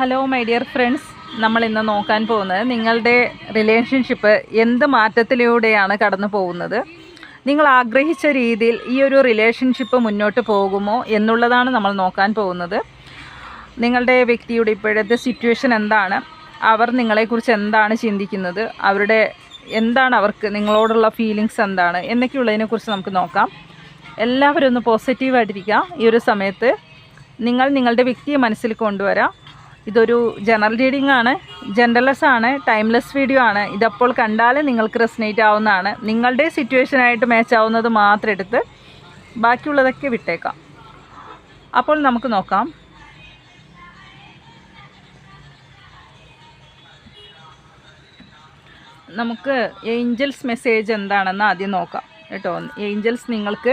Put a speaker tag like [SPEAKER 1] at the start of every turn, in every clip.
[SPEAKER 1] Hello my dear friends നമ്മൾ ഇന്ന് നോക്കാൻ പോകുന്നത് നിങ്ങളുടെ റിലേഷൻഷിപ്പ് എന്ത് മാറ്റത്തിലൂടെയാണ് കടന്നു പോകുന്നത്? നിങ്ങൾ ആഗ്രഹിച്ച രീതിയിൽ ഈ ഒരു റിലേഷൻഷിപ്പ് മുന്നോട്ട് പോകുമോ എന്നുള്ളതാണ് നമ്മൾ നോക്കാൻ പോകുന്നത്. നിങ്ങളുടെ വ്യക്തിയുടെ ഇപ്പോഴത്തെ സിറ്റുവേഷൻ എന്താണ്? അവർ നിങ്ങളെക്കുറിച്ച് എന്താണ് ചിന്തിക്കുന്നത്? അവരുടെ എന്താണ് അവർക്ക് നിങ്ങളോടുള്ള ഫീലിങ്സ് എന്താണ്? എന്നൊക്കെയുള്ളതിനെക്കുറിച്ച് നമുക്ക് നോക്കാം. എല്ലാവരും ഒന്ന് പോസിറ്റീവായിട്ടിരിക്കുക ഈ ഒരു സമയത്ത് നിങ്ങൾ നിങ്ങളുടെ വ്യക്തിയെ മനസ്സിൽ കൊണ്ടുവരാം. ഇതൊരു ജനറൽ റീഡിംഗ് ആണ്. ജെൻഡർലെസ് ആണ് ടൈംലെസ് വീഡിയോ ആണ്. ഇതപ്പോൾ കണ്ടാൽ നിങ്ങൾക്ക് റെസ്നേറ്റ് ആവുന്നതാണ്. നിങ്ങളുടെ സിറ്റുവേഷനായിട്ട് മാച്ച് ആവുന്നത് മാത്രം എടുത്ത് ബാക്കിയുള്ളതൊക്കെ വിട്ടേക്കാം. അപ്പോൾ നമുക്ക് നോക്കാം. നമുക്ക് ഏഞ്ചൽസ് മെസ്സേജ് എന്താണെന്ന് ആദ്യം നോക്കാം. കേട്ടോ ഏഞ്ചൽസ് നിങ്ങൾക്ക്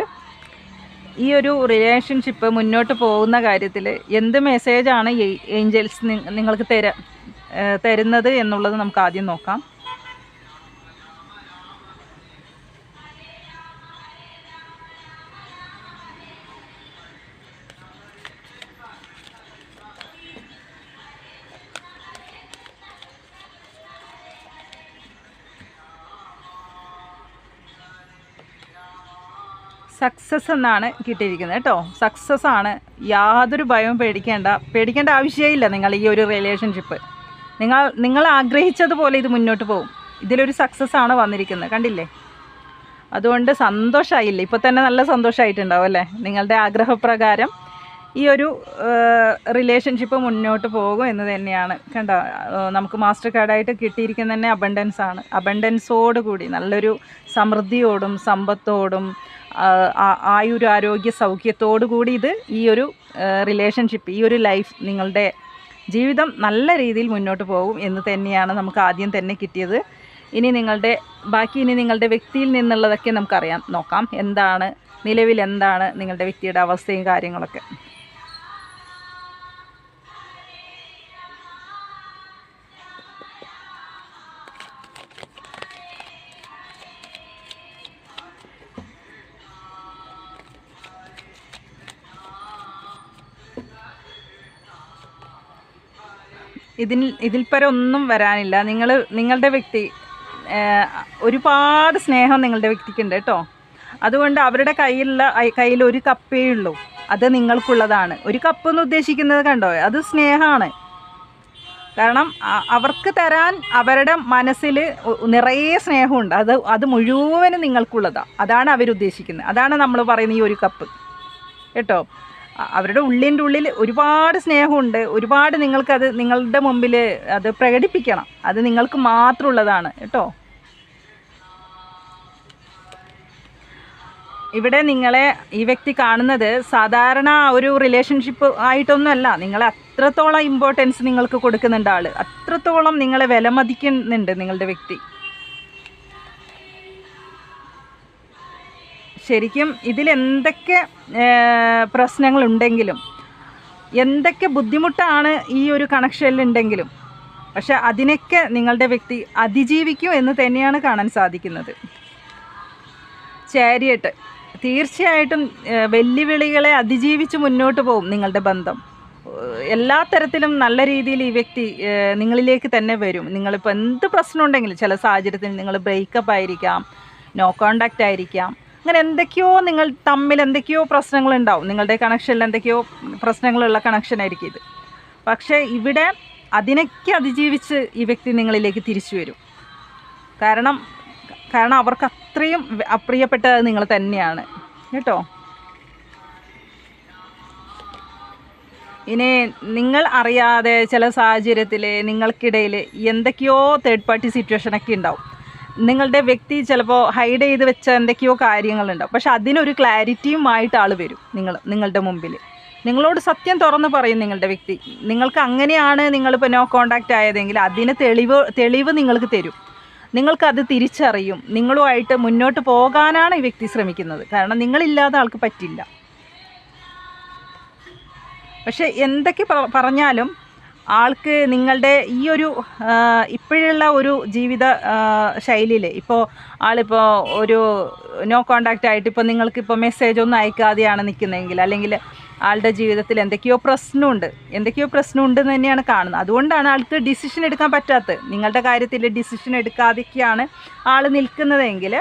[SPEAKER 1] ഈ ഒരു റിലേഷൻഷിപ്പ് മുന്നോട്ട് പോകുന്ന കാര്യത്തിൽ എന്ത് മെസ്സേജാണ് ഏഞ്ചൽസ് നിങ്ങൾക്ക് തര തരുന്നത് എന്നുള്ളത് നമുക്ക് ആദ്യം നോക്കാം. സക്സസ് എന്നാണ് കിട്ടിയിരിക്കുന്നത് കേട്ടോ. സക്സസ് ആണ്. യാതൊരു ഭയവും പേടിക്കേണ്ട പേടിക്കേണ്ട ആവശ്യമില്ല നിങ്ങൾ ഈ ഒരു റിലേഷൻഷിപ്പ് നിങ്ങൾ നിങ്ങൾ ആഗ്രഹിച്ചതുപോലെ ഇത് മുന്നോട്ട് പോകും. ഇതിലൊരു സക്സസ് ആണ് വന്നിരിക്കുന്നത്. കണ്ടില്ലേ? അതുകൊണ്ട് സന്തോഷമായില്ലേ ഇപ്പോൾ തന്നെ നല്ല സന്തോഷമായിട്ടുണ്ടാവും അല്ലേ? നിങ്ങളുടെ ആഗ്രഹപ്രകാരം ഈ ഒരു റിലേഷൻഷിപ്പ് മുന്നോട്ട് പോകും എന്ന് തന്നെയാണ്. കണ്ടോ? നമുക്ക് മാസ്റ്റർ കാർഡായിട്ട് കിട്ടിയിരിക്കുന്ന തന്നെ അബണ്ടൻസ് ആണ്. അബണ്ടൻസോട് കൂടി നല്ലൊരു സമൃദ്ധിയോടും സമ്പത്തോടും ആയുരാരോഗ്യ സൗഖ്യത്തോടു കൂടി ഇത് ഈ ഒരു റിലേഷൻഷിപ്പ് ഈ ഒരു ലൈഫ് നിങ്ങളുടെ ജീവിതം നല്ല രീതിയിൽ മുന്നോട്ട് പോകും എന്ന് തന്നെയാണ് നമുക്ക് ആദ്യം തന്നെ കിട്ടിയത്. ഇനി നിങ്ങളുടെ ബാക്കി ഇനി നിങ്ങളുടെ വ്യക്തിയിൽ നിന്നുള്ളതൊക്കെ നമുക്കറിയാം. നോക്കാം എന്താണ് നിലവിൽ എന്താണ് നിങ്ങളുടെ വ്യക്തിയുടെ അവസ്ഥയും കാര്യങ്ങളൊക്കെ. ഇതിൽ ഇതിൽ പരം ഒന്നും വരാനില്ല. നിങ്ങൾ നിങ്ങളുടെ വ്യക്തി ഒരുപാട് സ്നേഹം നിങ്ങളുടെ വ്യക്തിക്കുണ്ട് കേട്ടോ. അതുകൊണ്ട് അവരുടെ കയ്യിലുള്ള കയ്യിൽ ഒരു കപ്പേ ഉള്ളൂ. അത് നിങ്ങൾക്കുള്ളതാണ്. ഒരു കപ്പ് എന്ന് ഉദ്ദേശിക്കുന്നത് കണ്ടോ? അത് സ്നേഹമാണ്. കാരണം അവർക്ക് തരാൻ അവരുടെ മനസ്സിൽ നിറയെ സ്നേഹമുണ്ട്. അത് അത് മുഴുവനും നിങ്ങൾക്കുള്ളതാണ് അതാണ് അവരുദ്ദേശിക്കുന്നത്. അതാണ് നമ്മൾ പറയുന്ന ഈ ഒരു കപ്പ്. കേട്ടോ? അവരുടെ ഉള്ളിന്റെ ഉള്ളിൽ ഒരുപാട് സ്നേഹമുണ്ട്. ഒരുപാട് നിങ്ങൾക്കത് നിങ്ങളുടെ മുമ്പിൽ അത് പ്രകടിപ്പിക്കണം. അത് നിങ്ങൾക്ക് മാത്രമുള്ളതാണ്. കേട്ടോ? ഇവിടെ നിങ്ങളെ ഈ വ്യക്തി കാണുന്നത് സാധാരണ ഒരു റിലേഷൻഷിപ്പ് ആയിട്ടൊന്നുമല്ല. നിങ്ങളെ അത്രത്തോളം ഇമ്പോർട്ടൻസ് നിങ്ങൾക്ക് കൊടുക്കുന്നുണ്ട് ആൾ അത്രത്തോളം നിങ്ങളെ വിലമതിക്കുന്നുണ്ട് നിങ്ങളുടെ വ്യക്തി. ശരിക്കും ഇതിലെന്തൊക്കെ പ്രശ്നങ്ങളുണ്ടെങ്കിലും എന്തൊക്കെ ബുദ്ധിമുട്ടാണ് ഈ ഒരു കണക്ഷനിൽ ഉണ്ടെങ്കിലും പക്ഷെ അതിനൊക്കെ നിങ്ങളുടെ വ്യക്തി അതിജീവിക്കും എന്ന് തന്നെയാണ് കാണാൻ സാധിക്കുന്നത്. ചാരിയട്ട് തീർച്ചയായിട്ടും വെല്ലുവിളികളെ അതിജീവിച്ച് മുന്നോട്ട് പോകും നിങ്ങളുടെ ബന്ധം. എല്ലാ തരത്തിലും നല്ല രീതിയിൽ ഈ വ്യക്തി നിങ്ങളിലേക്ക് തന്നെ വരും. നിങ്ങളിപ്പോൾ എന്ത് പ്രശ്നം ഉണ്ടെങ്കിലും ചില സാഹചര്യത്തിൽ നിങ്ങൾ ബ്രേക്കപ്പ് ആയിരിക്കാം നോ കോണ്ടാക്റ്റ് ആയിരിക്കാം അങ്ങനെ എന്തൊക്കെയോ നിങ്ങൾ തമ്മിൽ എന്തൊക്കെയോ പ്രശ്നങ്ങളുണ്ടാവും. നിങ്ങളുടെ കണക്ഷനിൽ എന്തൊക്കെയോ പ്രശ്നങ്ങളുള്ള കണക്ഷൻ ആയിരിക്കും ഇത്. പക്ഷേ ഇവിടെ അതിനൊക്കെ അതിജീവിച്ച് ഈ വ്യക്തി നിങ്ങളിലേക്ക് തിരിച്ചു വരും. കാരണം കാരണം അവർക്ക് അത്രയും അപ്രിയപ്പെട്ടത് നിങ്ങൾ തന്നെയാണ്. കേട്ടോ? ഇനി നിങ്ങൾ അറിയാതെ ചില സാഹചര്യത്തിൽ നിങ്ങൾക്കിടയിൽ എന്തൊക്കെയോ തേർഡ് പാർട്ടി സിറ്റുവേഷനൊക്കെ ഉണ്ടാവും. നിങ്ങളുടെ വ്യക്തി ചിലപ്പോൾ ഹൈഡ് ചെയ്ത് വെച്ച എന്തൊക്കെയോ കാര്യങ്ങളുണ്ടാവും പക്ഷെ അതിനൊരു ക്ലാരിറ്റിയുമായിട്ട് ആൾ വരും നിങ്ങൾ നിങ്ങളുടെ മുമ്പിൽ നിങ്ങളോട് സത്യം തുറന്ന് പറയും നിങ്ങളുടെ വ്യക്തി. നിങ്ങൾക്ക് അങ്ങനെയാണ് നിങ്ങളിപ്പോൾ നോ കോണ്ടാക്റ്റ് ആയതെങ്കിൽ അതിന് തെളിവ് തെളിവ് നിങ്ങൾക്ക് തരും. നിങ്ങൾക്കത് തിരിച്ചറിയും. നിങ്ങളുമായിട്ട് മുന്നോട്ട് പോകാനാണ് ഈ വ്യക്തി ശ്രമിക്കുന്നത്. കാരണം നിങ്ങളില്ലാതെ ആൾക്ക് പറ്റില്ല. പക്ഷെ എന്തൊക്കെ പറഞ്ഞാലും ആൾക്ക് നിങ്ങളുടെ ഈ ഒരു ഇപ്പോഴുള്ള ഒരു ജീവിത ശൈലിയിൽ ഇപ്പോൾ ആളിപ്പോൾ ഒരു നോ കോണ്ടാക്റ്റ് ആയിട്ട് ഇപ്പോൾ നിങ്ങൾക്കിപ്പോൾ മെസ്സേജ് ഒന്നും അയക്കാതെയാണ് നിൽക്കുന്നതെങ്കിൽ അല്ലെങ്കിൽ ആളുടെ ജീവിതത്തിൽ എന്തൊക്കെയോ പ്രശ്നമുണ്ട് എന്തൊക്കെയോ പ്രശ്നമുണ്ട് എന്ന് തന്നെയാണ് കാണുന്നത്. അതുകൊണ്ടാണ് ആൾക്ക് ഡിസിഷൻ എടുക്കാൻ പറ്റാത്തത്. നിങ്ങളുടെ കാര്യത്തിൽ ഡിസിഷൻ എടുക്കാതെയൊക്കെയാണ് ആൾ നിൽക്കുന്നതെങ്കിൽ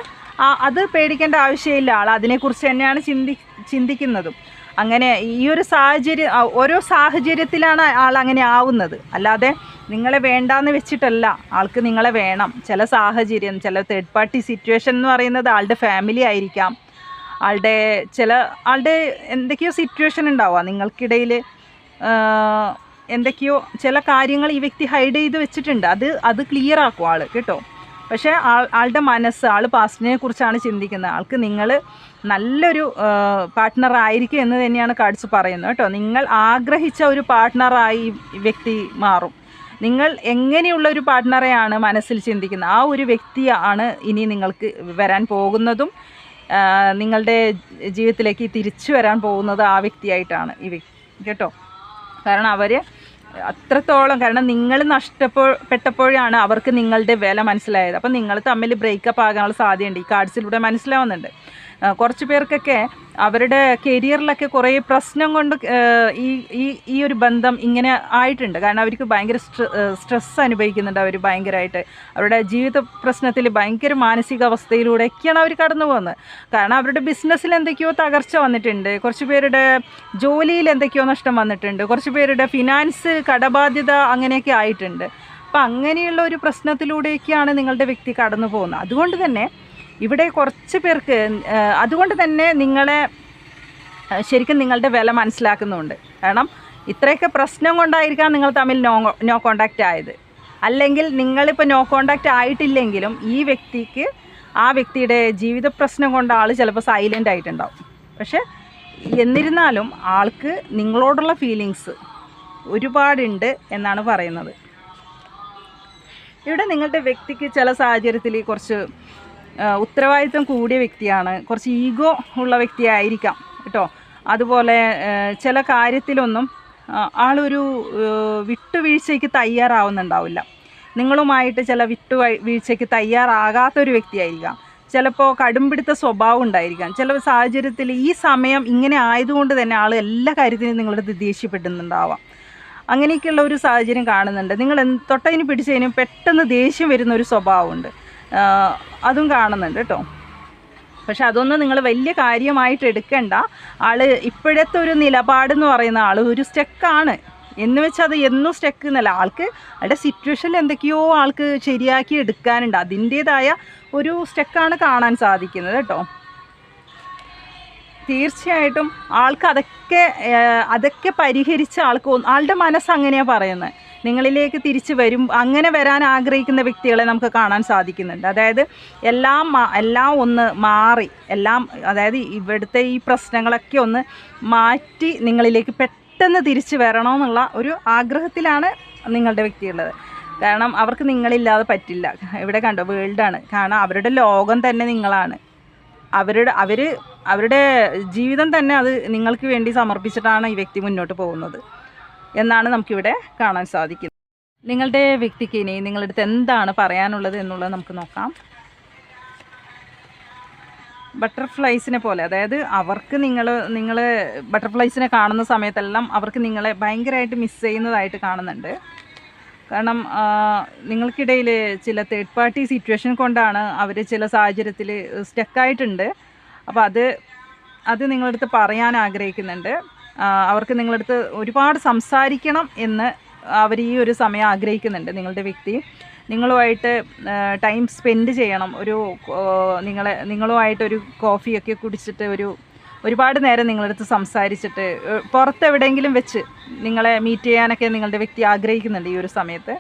[SPEAKER 1] അത് പേടിക്കേണ്ട ആവശ്യമില്ല. ആൾ അതിനെക്കുറിച്ച് തന്നെയാണ് ചിന്തി ചിന്തിക്കുന്നതും. അങ്ങനെ ഈ ഒരു സാഹചര്യം ഓരോ സാഹചര്യത്തിലാണ് ആൾ അങ്ങനെ ആവുന്നത്. അല്ലാതെ നിങ്ങളെ വേണ്ടാന്ന് വെച്ചിട്ടല്ല ആൾക്ക് നിങ്ങളെ വേണം. ചില സാഹചര്യം ചില തേർഡ് പാർട്ടി സിറ്റുവേഷൻ എന്ന് പറയുന്നത് ആളുടെ ഫാമിലി ആയിരിക്കാം. ആളുടെ ചില ആളുടെ എന്തൊക്കെയോ സിറ്റുവേഷൻ ഉണ്ടാവുക. നിങ്ങൾക്കിടയിൽ എന്തൊക്കെയോ ചില കാര്യങ്ങൾ ഈ വ്യക്തി ഹൈഡ് ചെയ്ത് വെച്ചിട്ടുണ്ട്. അത് അത് ക്ലിയർ ആക്കും ആൾ കേട്ടോ? പക്ഷേ ആൾ ആളുടെ മനസ്സ് ആൾ പാസ്റ്റിനെ കുറിച്ചാണ് ചിന്തിക്കുന്നത്. ആൾക്ക് നിങ്ങൾ നല്ലൊരു പാർട്ട്ണർ ആയിരിക്കും എന്ന് തന്നെയാണ് കാർഡ്സ് പറയുന്നത് കേട്ടോ. നിങ്ങൾ ആഗ്രഹിച്ച ഒരു പാർട്ട്ണറായി വ്യക്തി മാറും. നിങ്ങൾ എങ്ങനെയുള്ള ഒരു പാർട്ട്ണറെയാണ് മനസ്സിൽ ചിന്തിക്കുന്നത്? ആ ഒരു വ്യക്തിയാണ് ഇനി നിങ്ങൾക്ക് വരാൻ പോകുന്നതും നിങ്ങളുടെ ജീവിതത്തിലേക്ക് തിരിച്ചു വരാൻ പോകുന്നത് ആ വ്യക്തിയായിട്ടാണ് ഈ വ്യക്തി കേട്ടോ. കാരണം അവർ അത്രത്തോളം കാരണം നിങ്ങൾ നഷ്ടപ്പെട്ടപ്പോഴാണ് അവർക്ക് നിങ്ങളുടെ വില മനസ്സിലായത്. അപ്പം നിങ്ങൾ തമ്മിൽ ബ്രേക്കപ്പ് ആകാനുള്ള സാധ്യതയുണ്ട്. ഈ കാർഡ്സിലൂടെ മനസ്സിലാവുന്നുണ്ട്. കുറച്ച് പേർക്കൊക്കെ അവരുടെ കരിയറിലൊക്കെ കുറേ പ്രശ്നം കൊണ്ട് ഈ ഈ ഈ ഒരു ബന്ധം ഇങ്ങനെ ആയിട്ടുണ്ട്. കാരണം അവർക്ക് ഭയങ്കര സ്ട്രെസ് അനുഭവിക്കുന്നുണ്ട് അവർ ഭയങ്കരമായിട്ട് അവരുടെ ജീവിത പ്രശ്നത്തിൽ ഭയങ്കര മാനസികാവസ്ഥയിലൂടെയൊക്കെയാണ് അവർ കടന്നു പോകുന്നത്. കാരണം അവരുടെ ബിസിനസ്സിൽ എന്തൊക്കെയോ തകർച്ച വന്നിട്ടുണ്ട്. കുറച്ച് പേരുടെ ജോലിയിൽ എന്തൊക്കെയോ നഷ്ടം വന്നിട്ടുണ്ട്. കുറച്ച് പേരുടെ ഫിനാൻസ് കടബാധ്യത അങ്ങനെയൊക്കെ ആയിട്ടുണ്ട്. അപ്പം അങ്ങനെയുള്ള ഒരു പ്രശ്നത്തിലൂടെയൊക്കെയാണ് നിങ്ങളുടെ വ്യക്തി കടന്നു പോകുന്നത്. അതുകൊണ്ട് തന്നെ ഇവിടെ കുറച്ച് പേർക്ക് അതുകൊണ്ട് തന്നെ നിങ്ങളെ ശരിക്കും നിങ്ങളുടെ വില മനസ്സിലാക്കുന്നുണ്ട്. കാരണം ഇത്രയൊക്കെ പ്രശ്നം കൊണ്ടായിരിക്കാം നിങ്ങൾ തമ്മിൽ നോ നോ കോണ്ടാക്റ്റ് ആയത്. അല്ലെങ്കിൽ നിങ്ങളിപ്പോൾ നോ കോണ്ടാക്റ്റ് ആയിട്ടില്ലെങ്കിലും ഈ വ്യക്തിക്ക് ആ വ്യക്തിയുടെ ജീവിത പ്രശ്നം കൊണ്ട് ആൾ ചിലപ്പോൾ സൈലന്റ് ആയിട്ടുണ്ടാവും. പക്ഷേ എന്നിരുന്നാലും ആൾക്ക് നിങ്ങളോടുള്ള ഫീലിങ്സ് ഒരുപാടുണ്ട് എന്നാണ് പറയുന്നത്. ഇവിടെ നിങ്ങളുടെ വ്യക്തിക്ക് ചില സാഹചര്യത്തിൽ കുറച്ച് ആ, ഉത്തരവാദിത്വം കൂടിയ വ്യക്തിയാണ്. കുറച്ച് ഈഗോ ഉള്ള വ്യക്തിയായിരിക്കാം കേട്ടോ. അതുപോലെ ചില കാര്യത്തിലൊന്നും ആളൊരു വിട്ടുവീഴ്ചയ്ക്ക് തയ്യാറാവുന്നുണ്ടാവില്ല. നിങ്ങളുമായിട്ട് ചില വിട്ടു വീഴ്ചയ്ക്ക് തയ്യാറാകാത്തൊരു വ്യക്തിയായിരിക്കാം. ചിലപ്പോൾ കടുംപിടുത്ത സ്വഭാവം ഉണ്ടായിരിക്കാം. ചില സാഹചര്യത്തിൽ ഈ സമയം ഇങ്ങനെ ആയതുകൊണ്ട് തന്നെ ആൾ എല്ലാ കാര്യത്തിനും നിങ്ങളുടെ ദേഷ്യപ്പെടുന്നുണ്ടാവാം. അങ്ങനെയൊക്കെയുള്ള ഒരു സാഹചര്യം കാണുന്നുണ്ട്. നിങ്ങൾ തൊട്ടതിന് പിടിച്ചതിനും പെട്ടെന്ന് ദേഷ്യം വരുന്ന ഒരു സ്വഭാവമുണ്ട്. അതും കാണുന്നുണ്ട് കേട്ടോ പക്ഷെ അതൊന്നും നിങ്ങൾ വലിയ കാര്യമായിട്ട് എടുക്കണ്ട. ആൾ ഇപ്പോഴത്തെ ഒരു നിലപാടെന്ന് പറയുന്ന ആൾ ഒരു സ്റ്റെക്കാണ് എന്ന് വെച്ചാൽ അത് എന്നും സ്റ്റെക്ക് എന്നല്ല. ആൾക്ക് അവിടെ സിറ്റുവേഷനിൽ എന്തൊക്കെയോ ആൾക്ക് ശരിയാക്കി എടുക്കാനുണ്ട്. അതിന്റേതായ ഒരു സ്റ്റെക്കാണ് കാണാൻ സാധിക്കുന്നത് കേട്ടോ തീർച്ചയായിട്ടും ആൾക്ക് അതൊക്കെ അതൊക്കെ പരിഹരിച്ച ആൾക്ക് ആളുടെ മനസ്സ് അങ്ങനെയാണ് പറയുന്നത് നിങ്ങളിലേക്ക് തിരിച്ചു വരും അങ്ങനെ വരാൻ ആഗ്രഹിക്കുന്ന വ്യക്തികളെ നമുക്ക് കാണാൻ സാധിക്കുന്നുണ്ട്. അതായത് എല്ലാം എല്ലാം ഒന്ന് മാറി എല്ലാം അതായത് ഇവിടുത്തെ ഈ പ്രശ്നങ്ങളൊക്കെ ഒന്ന് മാറ്റി നിങ്ങളിലേക്ക് പെട്ടെന്ന് തിരിച്ചു വരണമെന്നുള്ള ഒരു ആഗ്രഹത്തിലാണ് നിങ്ങളുടെ വ്യക്തിയുള്ളത്. കാരണം അവർക്ക് നിങ്ങളില്ലാതെ പറ്റില്ല. ഇവിടെ കണ്ടോ വേൾഡാണ് കാരണം അവരുടെ ലോകം തന്നെ നിങ്ങളാണ്. അവരുടെ അവർ അവരുടെ ജീവിതം തന്നെ അത് നിങ്ങൾക്ക് വേണ്ടി സമർപ്പിച്ചിട്ടാണ് ഈ വ്യക്തി മുന്നോട്ട് പോകുന്നത്. എന്നാണ് നമുക്കിവിടെ കാണാൻ സാധിക്കുന്നത്. നിങ്ങളുടെ വ്യക്തിക്ക് ഇനി നിങ്ങളുടെ അടുത്ത് എന്താണ് പറയാനുള്ളത് എന്നുള്ളത് നമുക്ക് നോക്കാം. ബട്ടർഫ്ലൈസിനെ പോലെ അതായത് അവർക്ക് നിങ്ങൾ നിങ്ങൾ ബട്ടർഫ്ലൈസിനെ കാണുന്ന സമയത്തെല്ലാം അവർക്ക് നിങ്ങളെ ഭയങ്കരമായിട്ട് മിസ് ചെയ്യുന്നതായിട്ട് കാണുന്നുണ്ട്. കാരണം നിങ്ങൾക്കിടയിൽ ചില തേർഡ് പാർട്ടി സിറ്റുവേഷൻ കൊണ്ടാണ് അവർ ചില സാഹചര്യത്തിൽ സ്റ്റക്കായിട്ടുണ്ട് അപ്പോൾ അത് അത് നിങ്ങളടുത്ത് പറയാൻ ആഗ്രഹിക്കുന്നുണ്ട്. അവർക്ക് നിങ്ങളടുത്ത് ഒരുപാട് സംസാരിക്കണം എന്ന് അവർ ഈ ഒരു സമയം ആഗ്രഹിക്കുന്നുണ്ട് നിങ്ങളുടെ വ്യക്തി. നിങ്ങളുമായിട്ട് ടൈം സ്പെൻഡ് ചെയ്യണം. ഒരു നിങ്ങളെ നിങ്ങളുമായിട്ടൊരു കോഫിയൊക്കെ കുടിച്ചിട്ട് ഒരു ഒരുപാട് നേരം നിങ്ങളടുത്ത് സംസാരിച്ചിട്ട് പുറത്തെവിടെയെങ്കിലും വെച്ച് നിങ്ങളെ മീറ്റ് ചെയ്യാനൊക്കെ നിങ്ങളുടെ വ്യക്തി ആഗ്രഹിക്കുന്നുണ്ട് ഈ ഒരു സമയത്ത്.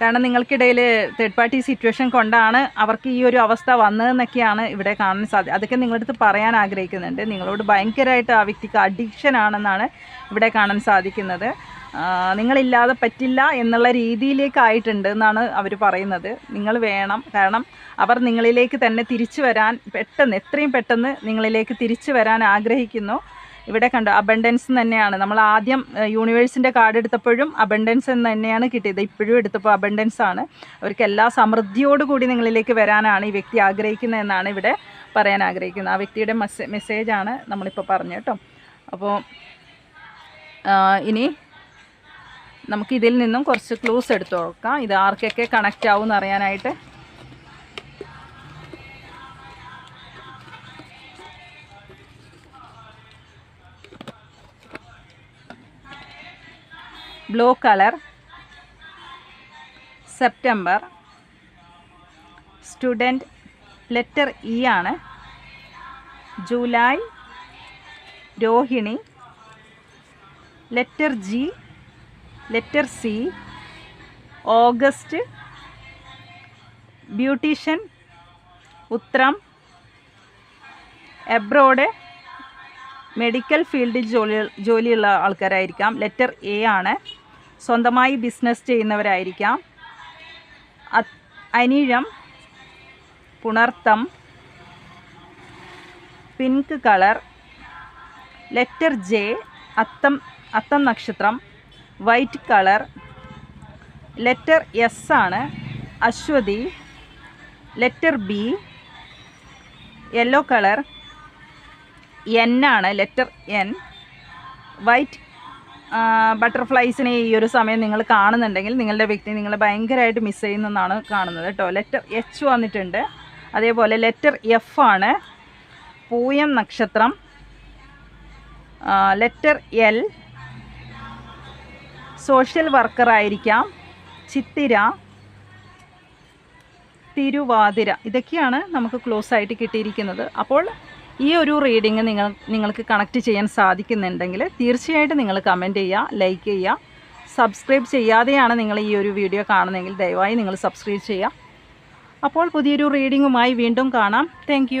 [SPEAKER 1] കാരണം നിങ്ങൾക്കിടയിൽ തേർഡ് പാർട്ടി സിറ്റുവേഷൻ കൊണ്ടാണ് അവർക്ക് ഈ ഒരു അവസ്ഥ വന്നതെന്നൊക്കെയാണ് ഇവിടെ കാണാൻ സാധ്യത അതൊക്കെ നിങ്ങളടുത്ത് പറയാൻ ആഗ്രഹിക്കുന്നുണ്ട്. നിങ്ങളോട് ഭയങ്കരമായിട്ട് ആ വ്യക്തിക്ക് അഡിക്ഷൻ ആണെന്നാണ് ഇവിടെ കാണാൻ സാധിക്കുന്നത്. നിങ്ങളില്ലാതെ പറ്റില്ല എന്നുള്ള രീതിയിലേക്കായിട്ടുണ്ട് എന്നാണ് അവർ പറയുന്നത്. നിങ്ങൾ വേണം കാരണം അവർ നിങ്ങളിലേക്ക് തന്നെ തിരിച്ചു വരാൻ പെട്ടെന്ന് എത്രയും പെട്ടെന്ന് നിങ്ങളിലേക്ക് തിരിച്ചു വരാൻ ആഗ്രഹിക്കുന്നു. ഇവിടെ കണ്ടു അബണ്ടൻസ് തന്നെയാണ്. നമ്മൾ ആദ്യം യൂണിവേഴ്സിന്റെ കാർഡ് എടുത്തപ്പോഴും അബണ്ടൻസ് എന്ന് തന്നെയാണ് കിട്ടിയത്. ഇപ്പോഴും എടുത്തപ്പോൾ അബണ്ടൻസ് ആണ്. അവർക്ക് എല്ലാ സമൃദ്ധിയോടുകൂടി നിങ്ങളിലേക്ക് വരാനാണ് ഈ വ്യക്തി ആഗ്രഹിക്കുന്നത് എന്നാണ് ഇവിടെ പറയാൻ ആഗ്രഹിക്കുന്നത്. ആ വ്യക്തിയുടെ മെസ്സേ മെസ്സേജാണ് നമ്മളിപ്പോൾ പറഞ്ഞു കേട്ടോ. അപ്പോൾ ഇനി നമുക്ക് ഇതിൽ നിന്നും കുറച്ച് ക്ലൂസ് എടുത്തു നോക്കാം. ഇത് ആർക്കൊക്കെ കണക്റ്റ് ആവും എന്ന് blue colour September student letter E ആണ് July Rohini letter G letter C August beautician Uthram abroad medical ഫീൽഡിൽ ജോലി ജോലിയുള്ള ആൾക്കാരായിരിക്കാം. ലെറ്റർ എ ആണ്. സ്വന്തമായി business ചെയ്യുന്നവരായിരിക്കാം. Anizham Punartham pink colour letter J Atham Atham നക്ഷത്രം വൈറ്റ് കളർ ലെറ്റർ എസ് ആണ് Aswathi letter B yellow colour N ആണ് letter N white ബട്ടർഫ്ലൈസിനെ ഈ ഒരു സമയം നിങ്ങൾ കാണുന്നുണ്ടെങ്കിൽ നിങ്ങളുടെ വ്യക്തി നിങ്ങൾ ഭയങ്കരമായിട്ട് മിസ് ചെയ്യുന്നതെന്നാണ് കാണുന്നത് കേട്ടോ. ലെറ്റർ എച്ച് വന്നിട്ടുണ്ട്. അതേപോലെ ലെറ്റർ എഫ് ആണ്. പൂയം നക്ഷത്രം. ലെറ്റർ എൽ സോഷ്യൽ വർക്കറായിരിക്കാം ചിത്തിര. തിരുവാതിര. ഇതൊക്കെയാണ് നമുക്ക് ക്ലോസ് ആയിട്ട് കിട്ടിയിരിക്കുന്നത്. അപ്പോൾ ഈ ഒരു റീഡിങ് നിങ്ങൾ നിങ്ങൾക്ക് കണക്ട് ചെയ്യാൻ സാധിക്കുന്നുണ്ടെങ്കിൽ തീർച്ചയായിട്ടും നിങ്ങൾ കമന്റ് ചെയ്യുക ലൈക്ക് ചെയ്യുക സബ്സ്ക്രൈബ് ചെയ്യാതെയാണ് നിങ്ങൾ ഈ ഒരു വീഡിയോ കാണുന്നതെങ്കിൽ ദയവായി നിങ്ങൾ സബ്സ്ക്രൈബ് ചെയ്യുക. അപ്പോൾ പുതിയൊരു റീഡിങ്ങുമായി വീണ്ടും കാണാം. താങ്ക്